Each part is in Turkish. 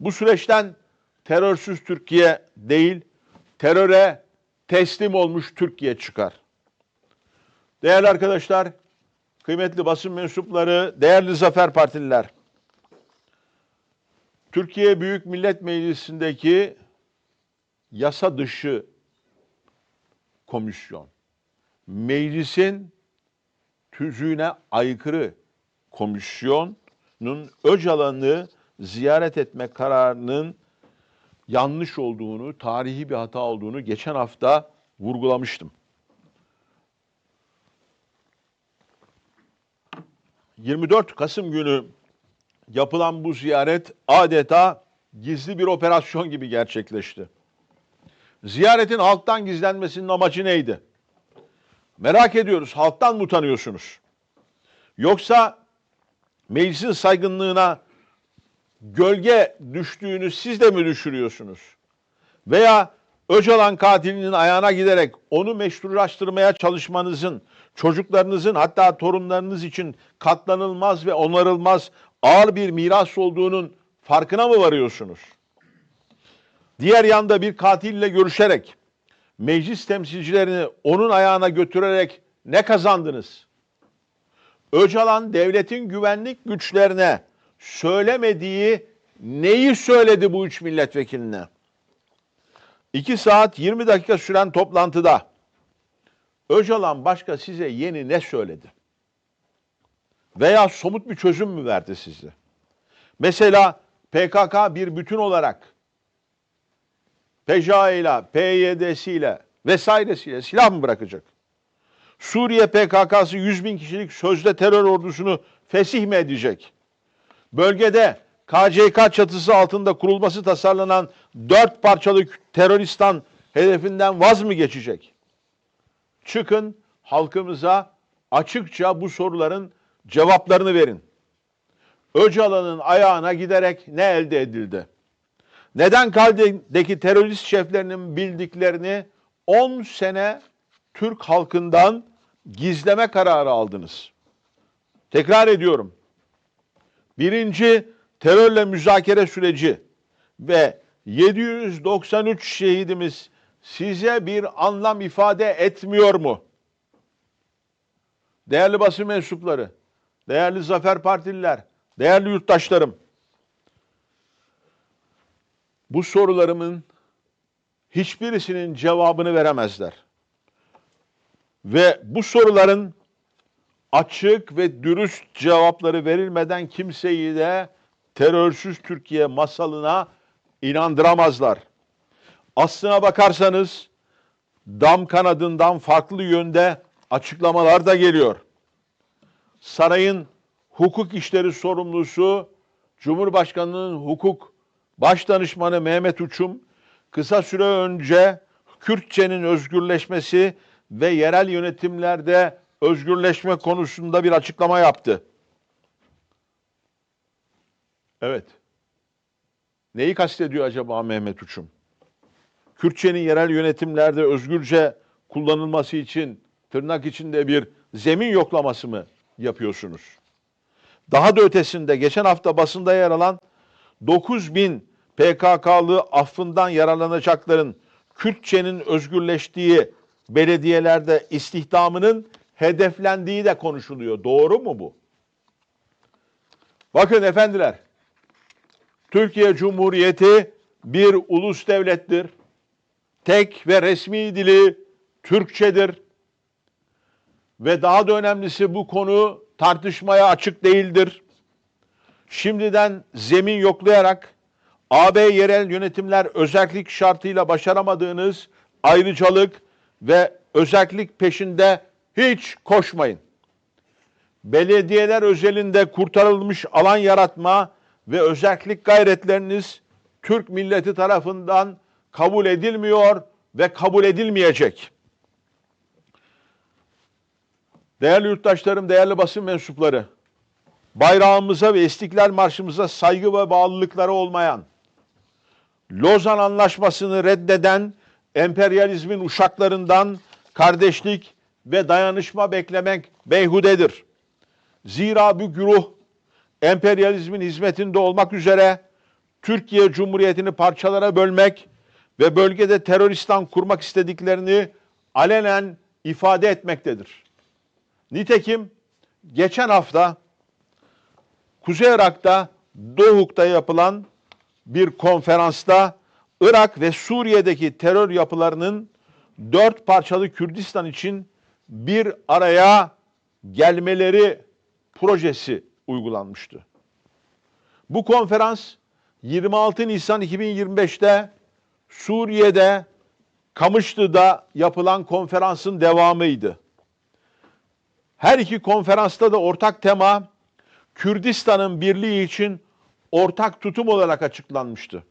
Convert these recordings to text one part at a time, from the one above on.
Bu süreçten terörsüz Türkiye değil, teröre teslim olmuş Türkiye çıkar. Değerli arkadaşlar, kıymetli basın mensupları, değerli Zafer Partililer. Türkiye Büyük Millet Meclisi'ndeki yasa dışı komisyon, meclisin tüzüğüne aykırı komisyonun Öcalan'ı ziyaret etme kararının yanlış olduğunu, tarihi bir hata olduğunu geçen hafta vurgulamıştım. 24 Kasım günü yapılan bu ziyaret adeta gizli bir operasyon gibi gerçekleşti. Ziyaretin halktan gizlenmesinin amacı neydi? Merak ediyoruz. Halktan mı utanıyorsunuz? Yoksa meclisin saygınlığına gölge düştüğünü siz de mi düşürüyorsunuz? Veya Öcalan katilinin ayağına giderek onu meşrulaştırmaya çalışmanızın, çocuklarınızın hatta torunlarınız için katlanılmaz ve onarılmaz ağır bir miras olduğunun farkına mı varıyorsunuz? Diğer yanda bir katille görüşerek, meclis temsilcilerini onun ayağına götürerek ne kazandınız? Öcalan devletin güvenlik güçlerine söylemediği neyi söyledi bu üç milletvekiline? 2 saat 20 dakika süren toplantıda Öcalan başka size yeni ne söyledi? Veya somut bir çözüm mü verdi size? Mesela PKK bir bütün olarak PJA ile, PYD'siyle vesairesiyle silah mı bırakacak? Suriye PKK'sı 100 bin kişilik sözde terör ordusunu fesih mi edecek? Bölgede KCK çatısı altında kurulması tasarlanan dört parçalı teröristan hedefinden vaz mı geçecek? Çıkın halkımıza açıkça bu soruların cevaplarını verin. Öcalan'ın ayağına giderek ne elde edildi? Neden Kalde'deki terörist şeflerinin bildiklerini 10 sene Türk halkından gizleme kararı aldınız? Tekrar ediyorum. Birinci terörle müzakere süreci ve 793 şehidimiz size bir anlam ifade etmiyor mu? Değerli basın mensupları, değerli Zafer Partililer, değerli yurttaşlarım. Bu sorularımın hiçbirisinin cevabını veremezler. Ve bu soruların açık ve dürüst cevapları verilmeden kimseyi de terörsüz Türkiye masalına inandıramazlar. Aslına bakarsanız dam kanadından farklı yönde açıklamalar da geliyor. Sarayın hukuk işleri sorumlusu Cumhurbaşkanı'nın hukuk baş danışmanı Mehmet Uçum kısa süre önce Kürtçenin özgürleşmesi ve yerel yönetimlerde özgürleşme konusunda bir açıklama yaptı. Evet. Neyi kastediyor acaba Mehmet Uçum? Kürtçenin yerel yönetimlerde özgürce kullanılması için tırnak içinde bir zemin yoklaması mı yapıyorsunuz? Daha da ötesinde geçen hafta basında yer alan 9 bin PKK'lı affından yararlanacakların Kürtçenin özgürleştiği belediyelerde istihdamının hedeflendiği de konuşuluyor. Doğru mu bu? Bakın efendiler, Türkiye Cumhuriyeti bir ulus devlettir. Tek ve resmi dili Türkçedir. Ve daha da önemlisi bu konu tartışmaya açık değildir. Şimdiden zemin yoklayarak AB yerel yönetimler özellik şartıyla başaramadığınız ayrıcalık ve özellik peşinde hiç koşmayın. Belediyeler özelinde kurtarılmış alan yaratma ve özellik gayretleriniz Türk milleti tarafından kabul edilmiyor ve kabul edilmeyecek. Değerli yurttaşlarım, değerli basın mensupları, bayrağımıza ve İstiklal Marşımıza saygı ve bağlılıkları olmayan, Lozan Anlaşması'nı reddeden emperyalizmin uşaklarından kardeşlik ve dayanışma beklemek beyhudedir. Zira bu güruh emperyalizmin hizmetinde olmak üzere Türkiye Cumhuriyeti'ni parçalara bölmek ve bölgede teröristan kurmak istediklerini alenen ifade etmektedir. Nitekim geçen hafta Kuzey Irak'ta Doğuk'ta yapılan bir konferansta Irak ve Suriye'deki terör yapılarının dört parçalı Kürdistan için bir araya gelmeleri projesi uygulanmıştı. Bu konferans 26 Nisan 2025'te Suriye'de Kamışlı'da yapılan konferansın devamıydı. Her iki konferansta da ortak tema Kürdistan'ın birliği için ortak tutum olarak açıklanmıştı.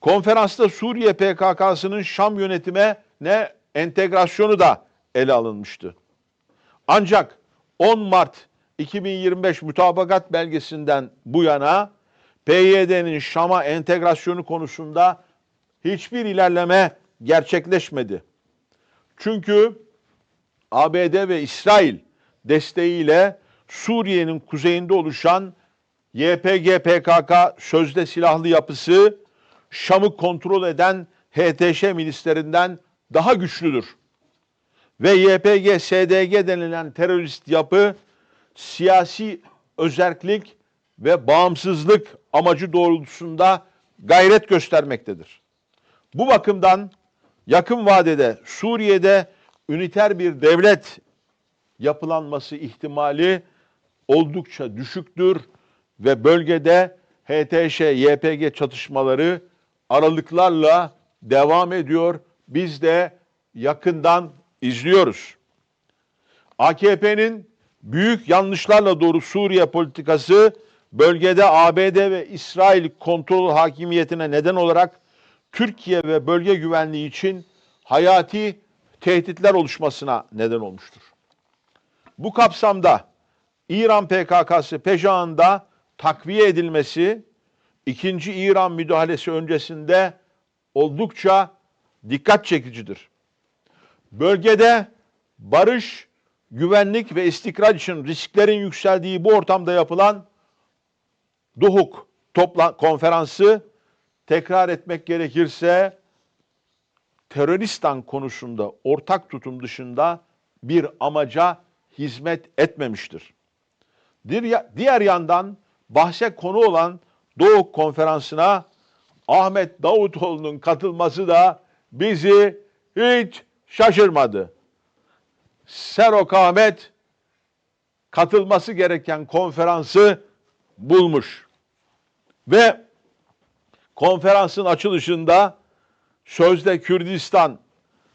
Konferansta Suriye PKK'sının Şam yönetime ne entegrasyonu da ele alınmıştı. Ancak 10 Mart 2025 mutabakat belgesinden bu yana PYD'nin Şam'a entegrasyonu konusunda hiçbir ilerleme gerçekleşmedi. Çünkü ABD ve İsrail desteğiyle Suriye'nin kuzeyinde oluşan YPG PKK sözde silahlı yapısı Şam'ı kontrol eden HTŞ milislerinden daha güçlüdür. Ve YPG SDG denilen terörist yapı siyasi özerklik ve bağımsızlık amacı doğrultusunda gayret göstermektedir. Bu bakımdan yakın vadede Suriye'de üniter bir devlet yapılanması ihtimali oldukça düşüktür ve bölgede HTŞ, YPG çatışmaları aralıklarla devam ediyor. Biz de yakından izliyoruz. AKP'nin büyük yanlışlarla doğru Suriye politikası bölgede ABD ve İsrail kontrol hakimiyetine neden olarak Türkiye ve bölge güvenliği için hayati tehditler oluşmasına neden olmuştur. Bu kapsamda İran PKK'sı Pejağı'nda takviye edilmesi, ikinci İran müdahalesi öncesinde oldukça dikkat çekicidir. Bölgede barış, güvenlik ve istikrar için risklerin yükseldiği bu ortamda yapılan Duhuk topla konferansı tekrar etmek gerekirse teröristan konusunda ortak tutum dışında bir amaca hizmet etmemiştir. Diğer yandan bahse konu olan Doğu konferansına Ahmet Davutoğlu'nun katılması da bizi hiç şaşırmadı. Serok Ahmet katılması gereken konferansı bulmuş. Ve konferansın açılışında sözde Kürdistan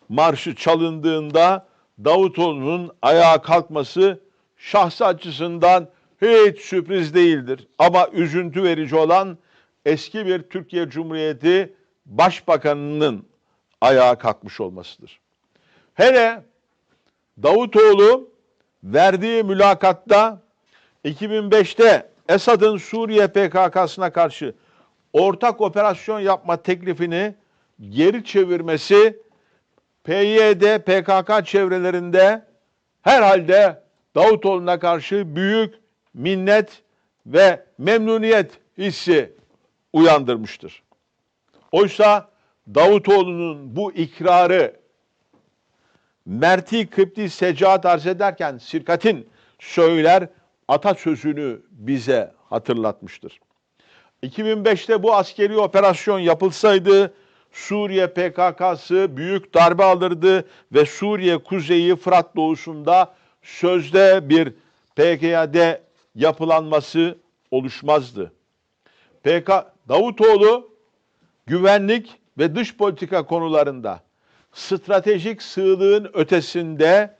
marşı çalındığında Davutoğlu'nun ayağa kalkması şahsı açısından hiç sürpriz değildir. Ama üzüntü verici olan eski bir Türkiye Cumhuriyeti Başbakanı'nın ayağa kalkmış olmasıdır. Hele Davutoğlu verdiği mülakatta 2005'te Esad'ın Suriye PKK'sına karşı ortak operasyon yapma teklifini geri çevirmesi PYD, PKK çevrelerinde herhalde Davutoğlu'na karşı büyük minnet ve memnuniyet hissi uyandırmıştır. Oysa Davutoğlu'nun bu ikrarı Merti Kıpti secaat arz ederken Sirkat'in söyler atasözünü bize hatırlatmıştır. 2005'te bu askeri operasyon yapılsaydı Suriye PKK'sı büyük darbe alırdı ve Suriye kuzeyi Fırat doğusunda sözde bir PKK'de yapılanması oluşmazdı. PK Davutoğlu güvenlik ve dış politika konularında stratejik sığlığın ötesinde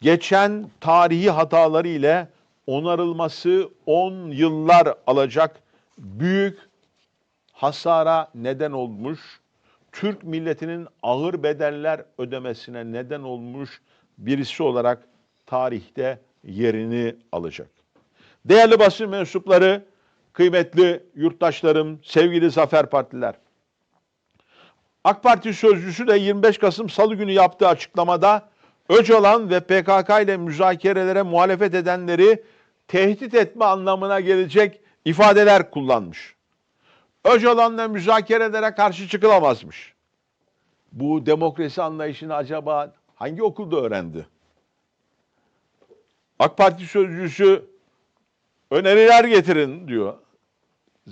geçen tarihi hataları ile onarılması 10 yıllar alacak büyük hasara neden olmuş, Türk milletinin ağır bedeller ödemesine neden olmuş birisi olarak tarihte yerini alacak. Değerli basın mensupları, kıymetli yurttaşlarım, sevgili Zafer Partiler. AK Parti sözcüsü de 25 Kasım Salı günü yaptığı açıklamada Öcalan ve PKK ile müzakerelere muhalefet edenleri tehdit etme anlamına gelecek ifadeler kullanmış. Öcalan'la müzakerelere karşı çıkılamazmış. Bu demokrasi anlayışını acaba hangi okulda öğrendi? AK Parti sözcüsü öneriler getirin diyor.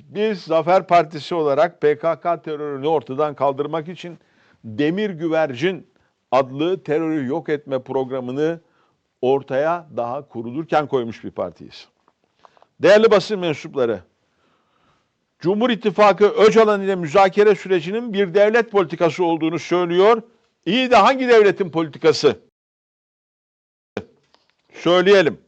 Biz Zafer Partisi olarak PKK terörünü ortadan kaldırmak için Demir Güvercin adlı terörü yok etme programını ortaya daha kurulurken koymuş bir partiyiz. Değerli basın mensupları, Cumhur İttifakı Öcalan ile müzakere sürecinin bir devlet politikası olduğunu söylüyor. İyi de hangi devletin politikası? Söyleyelim.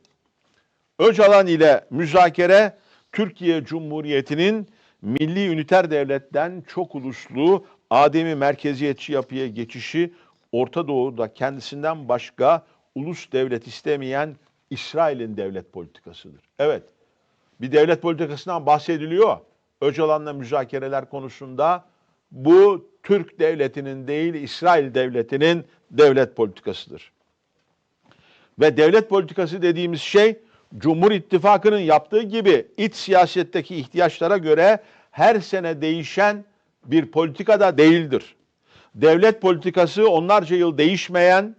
Öcalan ile müzakere Türkiye Cumhuriyeti'nin milli üniter devletten çok uluslu ademi merkeziyetçi yapıya geçişi Orta Doğu'da kendisinden başka ulus devlet istemeyen İsrail'in devlet politikasıdır. Evet, bir devlet politikasından bahsediliyor. Öcalan'la müzakereler konusunda bu Türk devletinin değil İsrail devletinin devlet politikasıdır. Ve devlet politikası dediğimiz şey Cumhur İttifakı'nın yaptığı gibi iç siyasetteki ihtiyaçlara göre her sene değişen bir politikada değildir. Devlet politikası onlarca yıl değişmeyen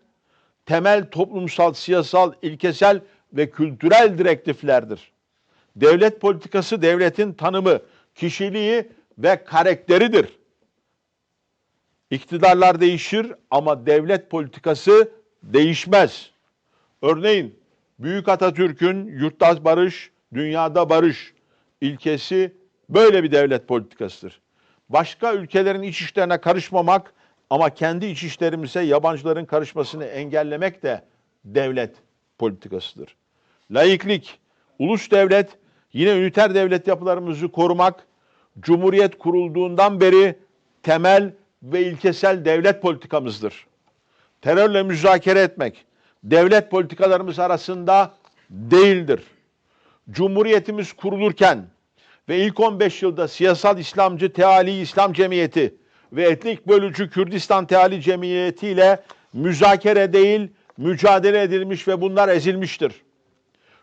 temel toplumsal, siyasal, ilkesel ve kültürel direktiflerdir. Devlet politikası devletin tanımı, kişiliği ve karakteridir. İktidarlar değişir ama devlet politikası değişmez. Örneğin Büyük Atatürk'ün yurttaş barış, dünyada barış ilkesi böyle bir devlet politikasıdır. Başka ülkelerin iç işlerine karışmamak ama kendi iç işlerimize yabancıların karışmasını engellemek de devlet politikasıdır. Laiklik, ulus devlet, yine üniter devlet yapılarımızı korumak, Cumhuriyet kurulduğundan beri temel ve ilkesel devlet politikamızdır. Terörle müzakere etmek, devlet politikalarımız arasında değildir. Cumhuriyetimiz kurulurken ve ilk 15 yılda siyasal İslamcı Teali İslam Cemiyeti ve etnik bölücü Kürdistan Teali Cemiyeti ile müzakere değil, mücadele edilmiş ve bunlar ezilmiştir.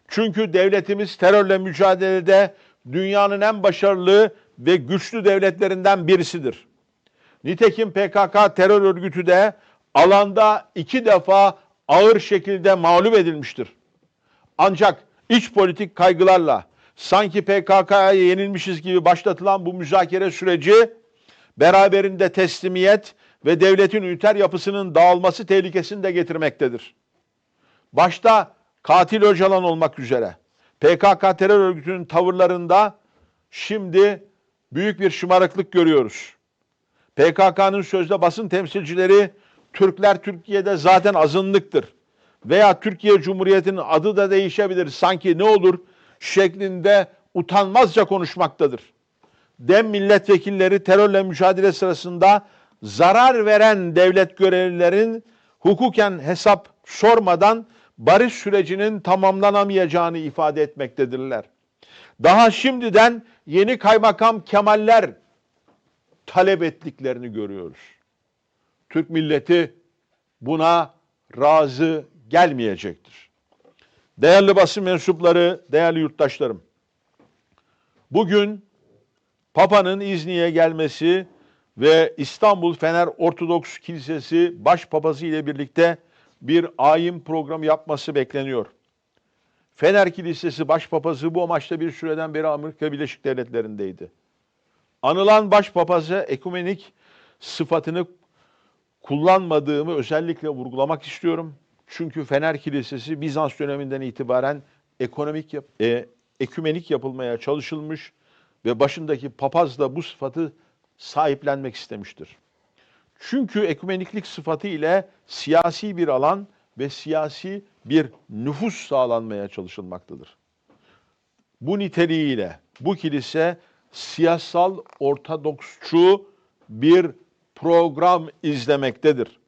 Çünkü devletimiz terörle mücadelede dünyanın en başarılı ve güçlü devletlerinden birisidir. Nitekim PKK terör örgütü de alanda iki defa ağır şekilde mağlup edilmiştir. Ancak iç politik kaygılarla sanki PKK'ya yenilmişiz gibi başlatılan bu müzakere süreci beraberinde teslimiyet ve devletin üniter yapısının dağılması tehlikesini de getirmektedir. Başta katil Öcalan olmak üzere PKK terör örgütünün tavırlarında şimdi büyük bir şımarıklık görüyoruz. PKK'nın sözde basın temsilcileri Türkler Türkiye'de zaten azınlıktır. Veya Türkiye Cumhuriyeti'nin adı da değişebilir. Sanki ne olur şeklinde utanmazca konuşmaktadır. Dem milletvekilleri terörle mücadele sırasında zarar veren devlet görevlilerin hukuken hesap sormadan barış sürecinin tamamlanamayacağını ifade etmektedirler. Daha şimdiden yeni kaymakam Kemaller talep ettiklerini görüyoruz. Türk milleti buna razı gelmeyecektir. Değerli basın mensupları, değerli yurttaşlarım. Bugün Papa'nın İzni'ye gelmesi ve İstanbul Fener Ortodoks Kilisesi başpapası ile birlikte bir ayin programı yapması bekleniyor. Fener Kilisesi başpapası bu amaçla bir süreden beri Amerika Birleşik Devletleri'ndeydi. Anılan başpapazı ekumenik sıfatını kullanmadığımı özellikle vurgulamak istiyorum. Çünkü Fener Kilisesi Bizans döneminden itibaren ekonomik yap e, ekümenik yapılmaya çalışılmış ve başındaki papaz da bu sıfatı sahiplenmek istemiştir. Çünkü ekümeniklik sıfatı ile siyasi bir alan ve siyasi bir nüfus sağlanmaya çalışılmaktadır. Bu niteliğiyle bu kilise siyasal ortodoksçu bir program izlemektedir.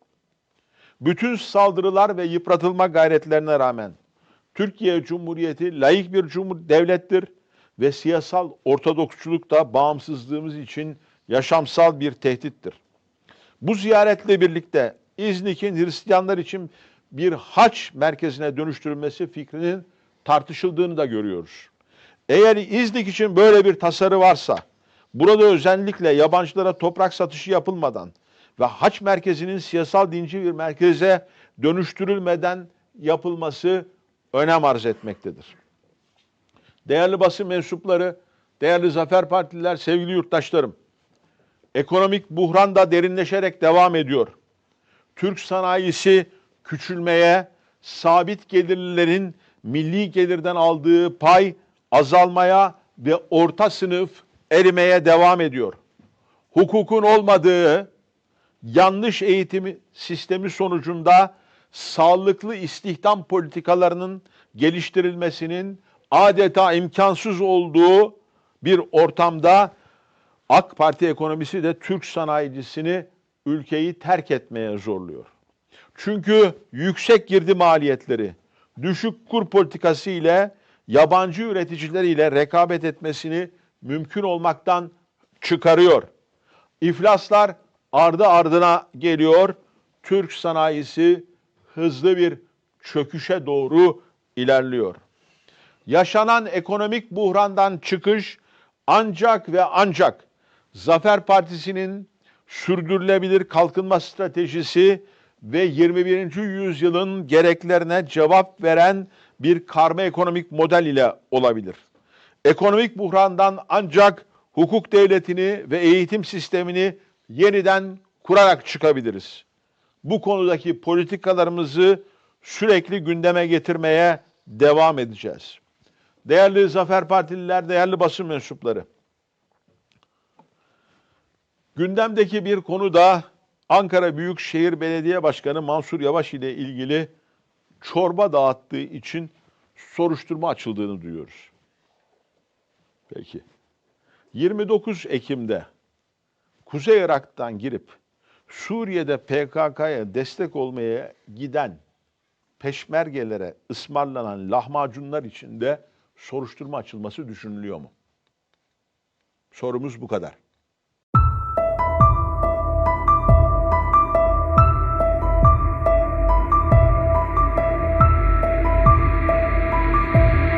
Bütün saldırılar ve yıpratılma gayretlerine rağmen Türkiye Cumhuriyeti layık bir cumhur devlettir ve siyasal ortodoksçuluk da bağımsızlığımız için yaşamsal bir tehdittir. Bu ziyaretle birlikte İznik'in Hristiyanlar için bir haç merkezine dönüştürülmesi fikrinin tartışıldığını da görüyoruz. Eğer İznik için böyle bir tasarı varsa Burada özellikle yabancılara toprak satışı yapılmadan ve haç merkezinin siyasal dinci bir merkeze dönüştürülmeden yapılması önem arz etmektedir. Değerli basın mensupları, değerli zafer partililer, sevgili yurttaşlarım. Ekonomik buhran da derinleşerek devam ediyor. Türk sanayisi küçülmeye, sabit gelirlilerin milli gelirden aldığı pay azalmaya ve orta sınıf erimeye devam ediyor. Hukukun olmadığı yanlış eğitim sistemi sonucunda sağlıklı istihdam politikalarının geliştirilmesinin adeta imkansız olduğu bir ortamda AK Parti ekonomisi de Türk sanayicisini ülkeyi terk etmeye zorluyor. Çünkü yüksek girdi maliyetleri, düşük kur politikası ile yabancı üreticiler ile rekabet etmesini mümkün olmaktan çıkarıyor. İflaslar ardı ardına geliyor. Türk sanayisi hızlı bir çöküşe doğru ilerliyor. Yaşanan ekonomik buhrandan çıkış ancak ve ancak Zafer Partisi'nin sürdürülebilir kalkınma stratejisi ve 21. yüzyılın gereklerine cevap veren bir karma ekonomik model ile olabilir. Ekonomik buhrandan ancak hukuk devletini ve eğitim sistemini yeniden kurarak çıkabiliriz. Bu konudaki politikalarımızı sürekli gündeme getirmeye devam edeceğiz. Değerli Zafer Partililer, değerli basın mensupları. Gündemdeki bir konu da Ankara Büyükşehir Belediye Başkanı Mansur Yavaş ile ilgili çorba dağıttığı için soruşturma açıldığını duyuyoruz. Peki. 29 Ekim'de Kuzey Irak'tan girip Suriye'de PKK'ya destek olmaya giden peşmergelere ısmarlanan lahmacunlar içinde soruşturma açılması düşünülüyor mu? Sorumuz bu kadar.